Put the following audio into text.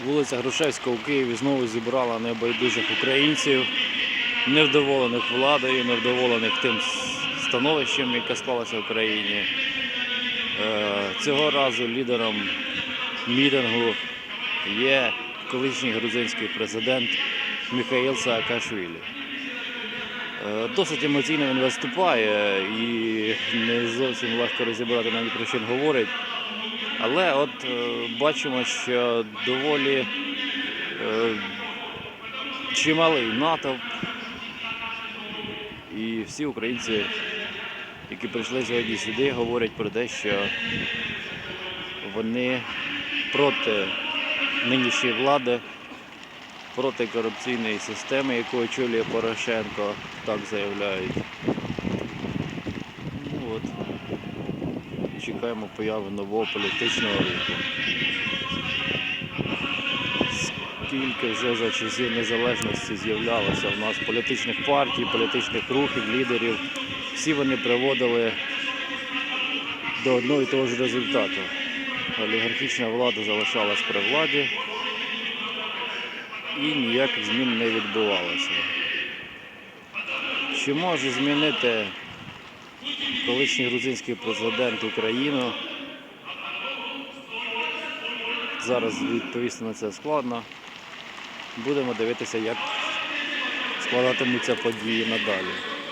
Вулиця Грушевського у Києві знову зібрала небайдужих українців, невдоволених владою, невдоволених тим становищем, яке склалося в країні. Е, Цього разу лідером мітингу є колишній грузинський президент Михаїл Саакашвілі. Е, Досить емоційно він виступає і не зовсім легко розібрати навіть про що він говорить. Але от е, бачимо, що доволі е, чималий натовп. І всі українці, які прийшли сьогодні сюди, говорять про те, що вони проти нинішньої влади, проти корупційної системи, яку очолює Порошенко, так заявляють. Ну от, чекаємо появи нового політичного руху. Скільки вже за часів незалежності з'являлося в нас політичних партій, політичних рухів, лідерів, всі вони приводили до одного і того ж результату. Олігархічна влада залишалась при владі і ніяких змін не відбувалося. Чи може змінити колишній грузинський президент України. Зараз відповісти на це складно. Будемо дивитися, як складатимуться події надалі.